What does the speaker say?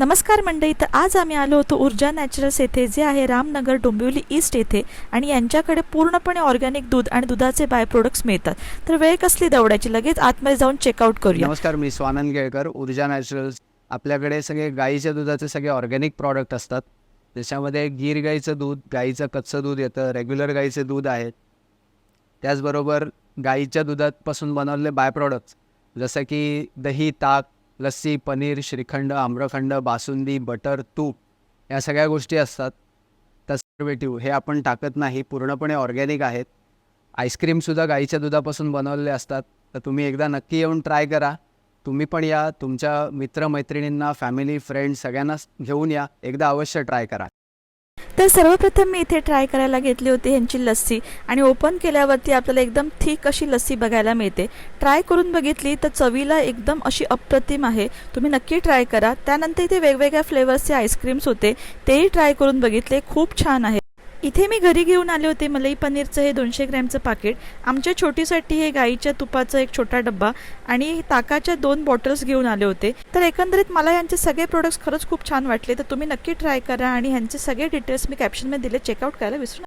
नमस्कार मंडळी तर आज आम्ही आलो होतो ऊर्जा नॅचरल्स येथे जे आहे रामनगर डोंबिवली ईस्ट येथे आणि यांच्याकडे पूर्णपणे ऑर्गॅनिक दूध आणि दुधाचे बाय प्रोडक्ट्स मिळतात. तर वेळ कसली दौडायची लगेच आतमध्ये जाऊन चेकआउट करूया. नमस्कार मी स्वानंद केळकर ऊर्जा नॅचरल्स. आपल्याकडे सगळे गाईच्या दुधाचे सगळे ऑर्गॅनिक प्रॉडक्ट असतात. त्याच्यामध्ये गीर गाईचं दूध गाईचं कच्चं दूध येतं रेग्युलर गाईचे दूध आहेत. त्याचबरोबर गाईच्या दुधापासून बनवलेले बाय प्रॉडक्ट्स जसं की दही ताक लस्सी पनीर श्रीखंड आम्रखंड बासुंदी बटर तूप या सगळ्या गोष्टी असतात. कन्झर्वेटिव्ह हे आपण टाकत नाही. पूर्णपणे ऑर्गॅनिक आहेत. आईस्क्रीमसुद्धा गाईच्या दुधापासून बनवलेले असतात. तर तुम्ही एकदा नक्की येऊन ट्राय करा. तुम्ही पण या. तुमच्या मित्रमैत्रिणींना फॅमिली फ्रेंड्स सगळ्यांना घेऊन या. एकदा अवश्य ट्राय करा. तर सर्वप्रथम मी इथे ट्राय करायला घेतली होती ह्यांची लस्सी. आणि ओपन केल्यावरती आपल्याला एकदम थिक अशी लस्सी बघायला मिळते. ट्राय करून बघितली तर चवीला एकदम अशी अप्रतिम आहे. तुम्ही नक्की ट्राय करा. त्यानंतर इथे वेगवेगळ्या फ्लेवर्सचे आईस्क्रीम्स होते. तेही ट्राय करून बघितले. खूप छान आहे. इथे मी घरी घेऊन आले होते मलाई पनीरचं हे दोनशे ग्रॅमचं पाकिट. आमच्या छोटीसाठी हे गाईच्या तुपाचा एक छोटा डब्बा आणि ताकाच्या दोन बॉटल्स घेऊन आले होते. तर एकंदरीत मला यांचे सगळे प्रोडक्ट्स खरंच खूप छान वाटले तर तुम्ही नक्की ट्राय करा आणि ह्यांचे सगळे डिटेल्स मी कॅप्शनमध्ये दिले चेकआउट करायला विसरू